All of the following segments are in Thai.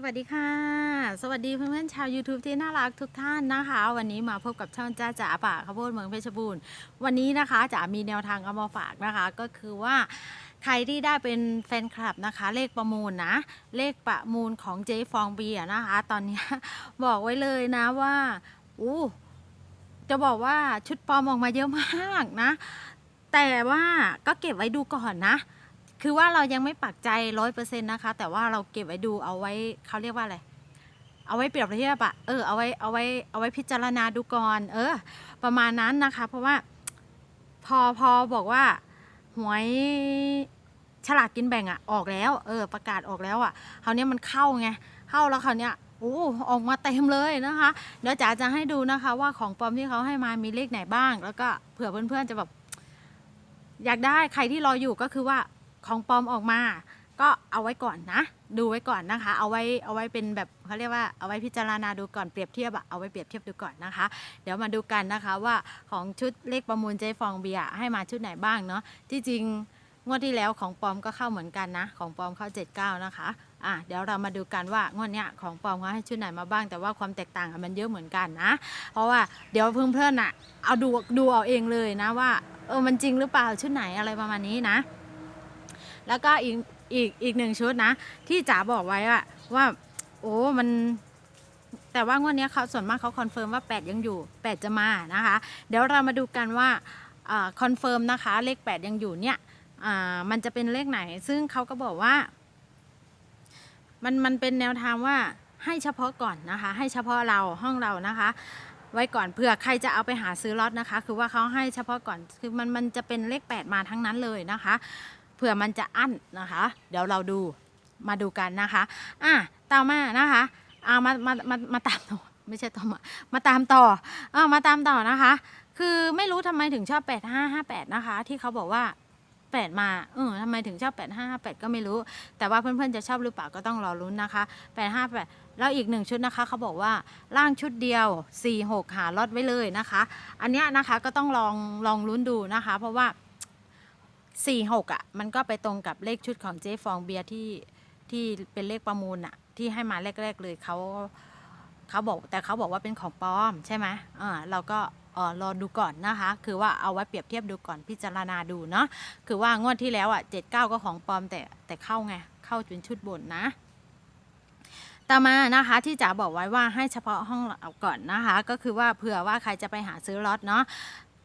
สวัสดีค่ะ สวัสดีเพื่อนๆชาว YouTube ที่น่ารักทุกท่านนะคะ วันนี้มาพบกับช่องจ้าจ๋าป่าข้าวโพดเมืองเพชรบูรณ์วันนี้นะคะจ๋ามีแนวทางเอามาฝากนะคะ ก็คือว่าใครที่ได้เป็นแฟนคลับนะคะ เลขประมูลนะ เลขประมูลของเจ๊ฟองเบียนะคะ ตอนนี้บอกไว้เลยนะว่าอู้จะบอกว่าชุดปลอมออกมาเยอะมากนะ แต่ว่าก็เก็บไว้ดูก่อนนะ คือว่าเรายังไม่ปักใจร้อยเปอร์เซ็นต์นะคะ แต่ว่าเราเก็บไว้ดูเอาไว้เขาเรียกว่าอะไรเอาไว้เปรียบเทียบอะเออเอาไว้เอาไว้เอาไว้พิจารณาดูก่อน เออ ประมาณนั้นนะคะ เพราะว่าพอพอบอกว่าหวยฉลากกินแบ่งอะออกแล้ว เออ ประกาศออกแล้วอะคราวเนี้ยมันเข้าไงเข้าแล้วคราวเนี้ยโอ้ออกมาเต็มเลยนะคะ เดี๋ยวจ๋าจะให้ดูนะคะว่าของปลอมที่เขาให้มามีเลขไหนบ้าง แล้วก็เผื่อเพื่อนๆจะแบบอยากได้ใครที่รออยู่ก็คือว่า ของปลอมออกมา ก็เอาไว้ก่อนนะ ดูไว้ก่อนนะคะ เอาไว้เอาไว้เป็นแบบเขาเรียกว่าเอาไว้พิจารณาดูก่อนเปรียบเทียบอะเอาไว้เปรียบเทียบดูก่อนนะคะ เดี๋ยวมาดูกันนะคะว่าของชุดเลขประมูลเจฟองเบียให้มาชุดไหนบ้างเนาะที่จริงงวดที่แล้วของปลอมก็เข้าเหมือนกันนะ ของปลอมเข้า 79 นะคะ อะเดี๋ยวเรามาดูกันว่างวดเนี้ยของปลอมเขาให้ชุดไหนมาบ้าง แต่ว่าความแตกต่างมันเยอะเหมือนกันนะ เพราะว่าเดี๋ยวเพื่อนๆน่ะเอาดูดูเอาเองเลยนะว่าเออมันจริงหรือเปล่าชุดไหนอะไรประมาณนี้นะ แล้วก็อีกอีกอีกหนึ่งชุดนะ ที่จ๋าบอกไว้ว่าว่า โอ้มันแต่ว่างวดนี้เขาส่วนมากเขาคอนเฟิร์มว่า 8 ยังอยู่ 8 จะมานะคะ เดี๋ยวเรามาดูกันว่าคอนเฟิร์มนะคะ เลข 8 ยังอยู่เนี่ยมันจะเป็นเลขไหน ซึ่งเขาก็บอกว่า มันมันเป็นแนวทางว่าให้เฉพาะก่อนนะคะ ให้เฉพาะเราห้องเรานะคะ ไว้ก่อนเผื่อใครจะเอาไปหาซื้อล็อตนะคะ คือว่าเขาให้เฉพาะก่อนคือมันมันจะเป็นเลข 8 มาทั้งนั้นเลยนะคะ เผื่อมันจะอั้นนะคะ เดี๋ยวเราดูมาดูกันนะคะอะต่อมานะคะเอามามามามาตามต่อไม่ใช่ต่อมามาตามต่อเอามาตามต่อนะคะ คือไม่รู้ทำไมถึงชอบ8558นะคะ ที่เขาบอกว่า8มาเออทำไมถึงชอบ8558ก็ไม่รู้ แต่ว่าเพื่อนๆจะชอบหรือเปล่าก็ต้องรอลุ้นนะคะ858แปดแล้วอีกหนึ่งชุดนะคะเขาบอกว่าร่างชุดเดียว4 6หาลอตไว้เลยนะคะ อันเนี้ยนะคะก็ต้องลองลองลุ้นดูนะคะ เพราะว่า 4 6อะ มันก็ไปตรงกับเลขชุดของเจ๊ฟองเบียร์ที่ที่เป็นเลขประมูลอะ ที่ให้มาแรก ๆ เลยเขาเขาบอกแต่เขาบอกว่าเป็นของปลอมใช่ไหมเออเราก็เออรอดูก่อนนะคะ คือว่าเอาไว้เปรียบเทียบดูก่อนพิจารณาดูเนาะ คือว่างวดที่แล้วอะเจ็ดเก้าก็ของปลอมแต่แต่เข้าไง เข้าเป็นชุดบนนะ ต่อมานะคะที่จ๋าบอกไว้ว่าให้เฉพาะห้องเราก่อนนะคะ ก็คือว่าเผื่อว่าใครจะไปหาซื้อล็อตเนาะ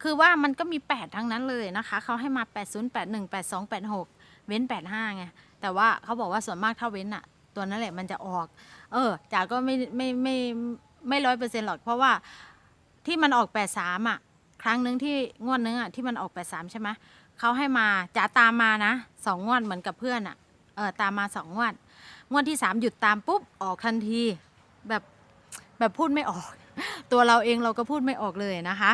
คือว่ามันก็มี 8 ทั้งนั้นเลยนะคะ เขาให้มา 80 81 82 86 เว้น 85ไง แต่ว่าเขาบอกว่าส่วนมากถ้าเว้นอะตัวนั้นแหละมันจะออก เออจ๋าก็ไม่ไม่ไม่ไม่ร้อยเปอร์เซ็นต์หรอก เพราะว่าที่มันออก 83อะครั้งหนึ่งที่งวดนึงอะที่มันออก 83 ใช่ไหมเขาให้มาจ๋าตามมานะสองงวดเหมือนกับเพื่อนอะเออตามมาสองงวด งวดที่สามหยุดตามปุ๊บออกทันทีแบบแบบพูดไม่ออก ตัวเราเองเราก็พูดไม่ออกเลยนะคะ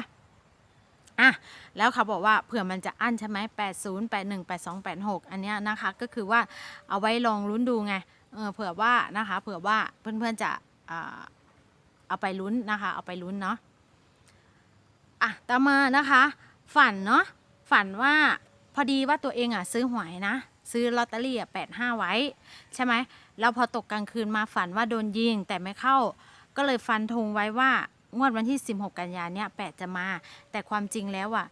อะแล้วเขาบอกว่าเผื่อมันจะอั้นใช่ไหมแปดศูนย์แปดหนึ่งแปดสองแปดหกอันเนี้ยนะคะก็คือว่าเอาไว้ลองลุ้นดูไงเออเผื่อว่านะคะเผื่อว่าเพื่อนๆจะเอาไปลุ้นนะคะ เอาไปลุ้นเนาะอะต่อมานะคะ ฝันเนาะฝันว่าพอดีว่าตัวเองอะซื้อหวยนะ ซื้อลอตเตอรี่อะแปดห้าไว้ ใช่ไหมแล้วพอตกกลางคืนมาฝันว่าโดนยิงแต่ไม่เข้า ก็เลยฟันธงไว้ว่า งวดวันที่ 16 กันยาเนี่ยแปดจะมา แต่ความจริงแล้วอะ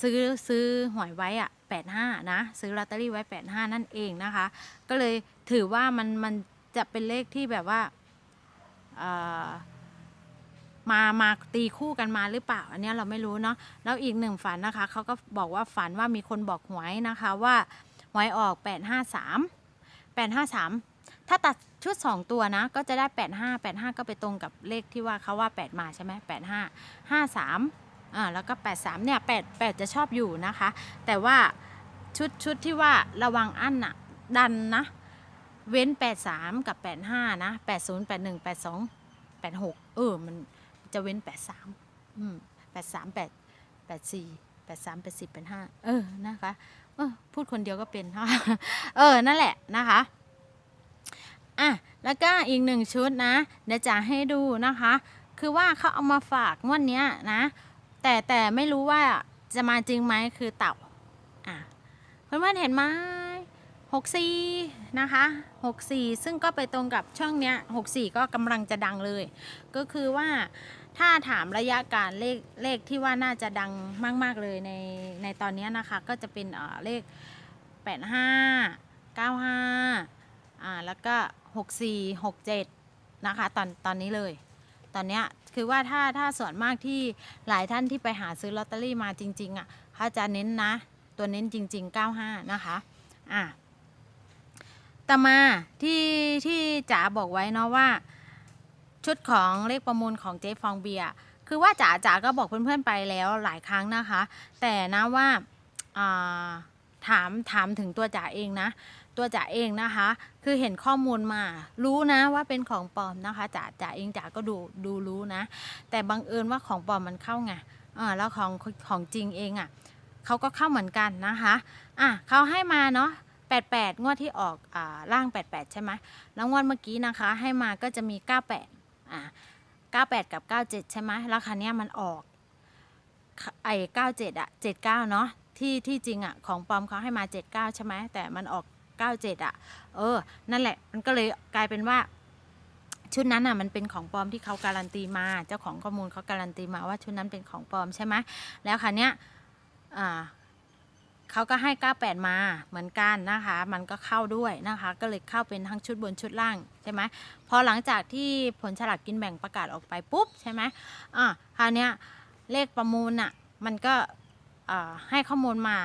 ซื้อซื้อหวยไว้อะ85 นะ ซื้อลอตเตอรี่ไว้ 85 นั่นเองนะคะ ก็เลยถือว่ามันมันจะเป็นเลขที่แบบว่าเอ่อมามาตีคู่กันมาหรือเปล่า อันนี้เราไม่รู้เนาะแล้วอีกหนึ่งฝันนะคะเขาก็บอกว่าฝันว่ามีคนบอกหวยนะคะว่าหวยออก 853 853 ถ้าตัด ชุด 2 ตัวนะ ก็จะได้ 85 85 ก็ไปตรงกับเลขที่ว่าเขาว่า 8 มาใช่ไหม85 53อ่าแล้วก็ 83 เนี่ย 8 8 จะชอบอยู่นะคะ แต่ว่าชุดชุดที่ว่าระวังอั้นน่ะดันนะ เว้น 83 กับ 85 นะ 80 81 82 86 เออ มันจะเว้น 83 อืม 83 8 84 83 80 85 เออ นะคะ เออ พูดคนเดียวก็เป็น เออ นั่นแหละนะคะ อะแล้วก็อีกหนึ่งชุดนะ เดี๋ยวจะให้ดูนะคะ คือว่าเขาเอามาฝากงวดเนี้นะ แต่แต่ไม่รู้ว่าจะมาจริงไหมคือเต่าอะเพื่อนๆเห็นไหม64นะคะ64ซึ่งก็ไปตรงกับช่องเนี้ย64ก็กำลังจะดังเลย ก็คือว่าถ้าถามระยะการเลขเลขที่ว่าน่าจะดังมาก ๆ เลยในในตอนนี้นะคะ ก็จะเป็นเอ่อเลข85 95 อ่าแล้วก็ 64 67 นะคะ ตอนตอนนี้เลย ตอนเนี้ยคือว่าถ้าถ้าส่วนมากที่หลายท่านที่ไปหาซื้อลอตเตอรี่มาจริง ๆอะเขาจะเน้นนะ ตัวเน้นจริง ๆ 95 นะคะอะต่อมาที่ที่จ๋าบอกไว้เนาะว่า ชุดของเลขประมูลของเจ๊ฟองเบียร์คือว่าจ๋าจ๋าก็บอกเพื่อนๆไปแล้วหลายครั้งนะคะ แต่นะว่าอ่าถามถามถึงตัวจ๋าเองนะ ตัวจ๋าเองนะคะ คือเห็นข้อมูลมา รู้นะว่าเป็นของปลอมนะคะจ๋าจ๋าเองจ๋าก็ดูดูรู้นะ แต่บังเอิญว่าของปลอมมันเข้าไงอ่าแล้วของของจริงเองอะ่ะเขาก็เข้าเหมือนกันนะคะอะเขาให้มาเนาะ88 งวดที่ออกอ่าล่าง 88 ใช่ไหมแล้วงวดเมื่อกี้นะคะ ให้มาก็จะมี 98อ่า98 กับ 97 ใช่ไหมแล้วคันนี้ยมันออกไอ้97อะ79 เนาะที่ที่จริงอะของปลอมเขาให้มา 79 ใช่ไหมแต่มันออก 97อะ เออ นั่นแหละ มันก็เลยกลายเป็นว่า ชุดนั้นอะมันเป็นของปลอมที่เขาการันตีมา เจ้าของข้อมูลเขาการันตีมาว่าชุดนั้นเป็นของปลอมใช่ไหมแล้วคันเนี้ยอ่าเขาก็ให้ 98 มาเหมือนกันนะคะ มันก็เข้าด้วยนะคะ ก็เลยเข้าเป็นทั้งชุดบนชุดล่างใช่ไหมพอหลังจากที่ผลฉลากกินแบ่งประกาศออกไปปุ๊บใช่ไหมอ่าคราวเนี้ยเลขประมูลอะ มันก็อ่าให้ข้อมูลมา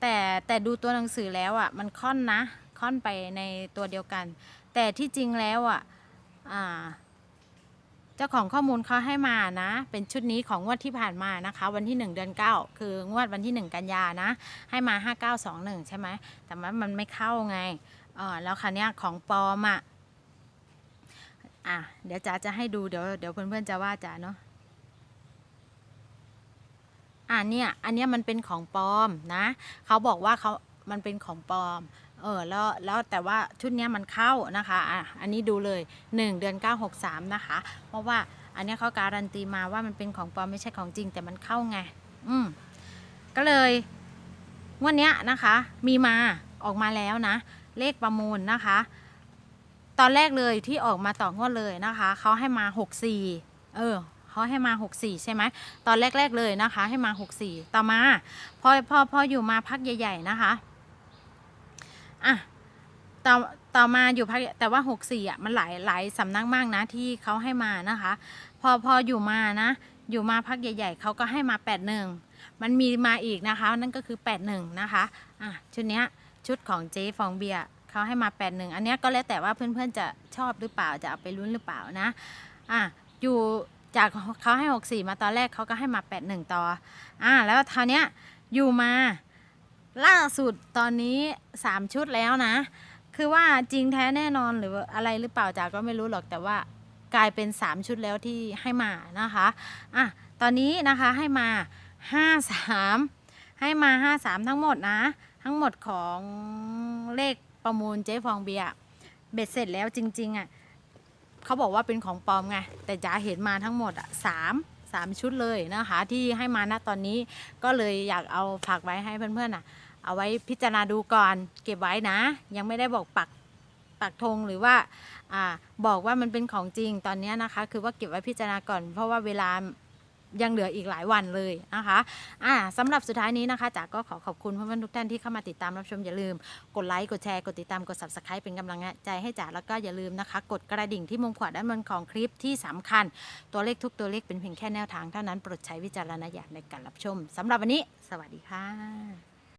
แต่แต่ดูตัวหนังสือแล้วอะมันค่อนนะค่อนไปในตัวเดียวกัน แต่ที่จริงแล้วอะอ่าเจ้าของข้อมูลเขาให้มานะ เป็นชุดนี้ของงวดที่ผ่านมานะคะ วันที่ 1 เดือน 9 คืองวดวันที่ 1 กันยานะ ให้มา 5921 ใช่ไหมแต่ว่ามันไม่เข้าไงเออแล้วคันนี้ของปลอมอะอะเดี๋ยวจ๋าจะให้ดูเดี๋ยวเดี๋ยวเพื่อนๆจะว่าจ๋าเนาะ อ่าเนี่ยอันเนี้ยมันเป็นของปลอมนะเขาบอกว่าเขามันเป็นของปลอมเออแล้วแล้วแต่ว่าชุดเนี้ยมันเข้านะคะอะอันนี้ดูเลย 1 เดือน 963 นะคะ เพราะว่าอันเนี้ยเขาการันตีมาว่ามันเป็นของปลอมไม่ใช่ของจริงแต่มันเข้าไง อืมก็เลยงวันเนี้ยนะคะมีมาออกมาแล้วนะ เลขประมูลนะคะ ตอนแรกเลยที่ออกมาต่องวดเลยนะคะเขาให้มา 64 เออ เขาให้มา 64 ใช่ไหมตอนแรก ๆ เลยนะคะ ให้มา 64 ต่อมาพอพอพออยู่มาพักใหญ่ ๆ นะคะอะต่อต่อมาอยู่พักแต่ว่า 64อะมันหลายหลายสำนักมากนะที่เขาให้มานะคะ พอพออยู่มานะ อยู่มาพักใหญ่ๆเขาก็ให้มา 81 มันมีมาอีกนะคะ นั่นก็คือ 81 นะคะอะชุดเนี้ยชุดของเจ๊ฟองเบียร์เขาให้มา 81 อันนี้ก็แล้วแต่ว่าเพื่อนๆจะชอบหรือเปล่าจะเอาไปลุ้นหรือเปล่านะอะอยู่ จากเขาให้ 64 มาตอนแรกเขาก็ให้มา 81 ต่อ อ่า แล้วคราเนี้ยอยู่มาล่าสุดตอนนี้ 3 ชุดแล้วนะ คือว่าจริงแท้แน่นอนหรืออะไรหรือเปล่าจาก็ไม่รู้หรอกแต่ว่ากลายเป็น 3 ชุดแล้วที่ให้มานะคะ อะ ตอนนี้นะคะให้มา 53 ให้มา 53 ทั้งหมดนะ ทั้งหมดของเลขประมูลเจ๊ฟองเบียร์เบ็ดเสร็จแล้วจริง ๆอะ เขาบอกว่าเป็นของปลอมไง แต่จ๋าเห็นมาทั้งหมดอะสามสามชุดเลยนะคะ ที่ให้มาณตอนนี้ก็เลยอยากเอาฝากไว้ให้เพื่อนๆอะ เอาไว้พิจารณาดูก่อน เก็บไว้นะ ยังไม่ได้บอกปักปักธงหรือว่าอ่าบอกว่ามันเป็นของจริงตอนนี้นะคะ คือว่าเก็บไว้พิจารณาก่อน เพราะว่าเวลา ยังเหลืออีกหลายวันเลยนะคะอ่าสำหรับสุดท้ายนี้นะคะจ๋าก็ขอขอบคุณเพื่อนๆทุกท่านที่เข้ามาติดตามรับชมอย่าลืม กดไลค์กดแชร์กดติดตามกด subscribe เป็นกำลังใจให้จ๋าแล้วก็อย่าลืมนะคะ กดกระดิ่งที่มุมขวาด้านบนของคลิปที่สำคัญ ตัวเลขทุกตัวเลขเป็นเพียงแค่แนวทางเท่านั้นโปรดใช้วิจารณญาณในการรับชมสำหรับวันนี้ สวัสดีค่ะ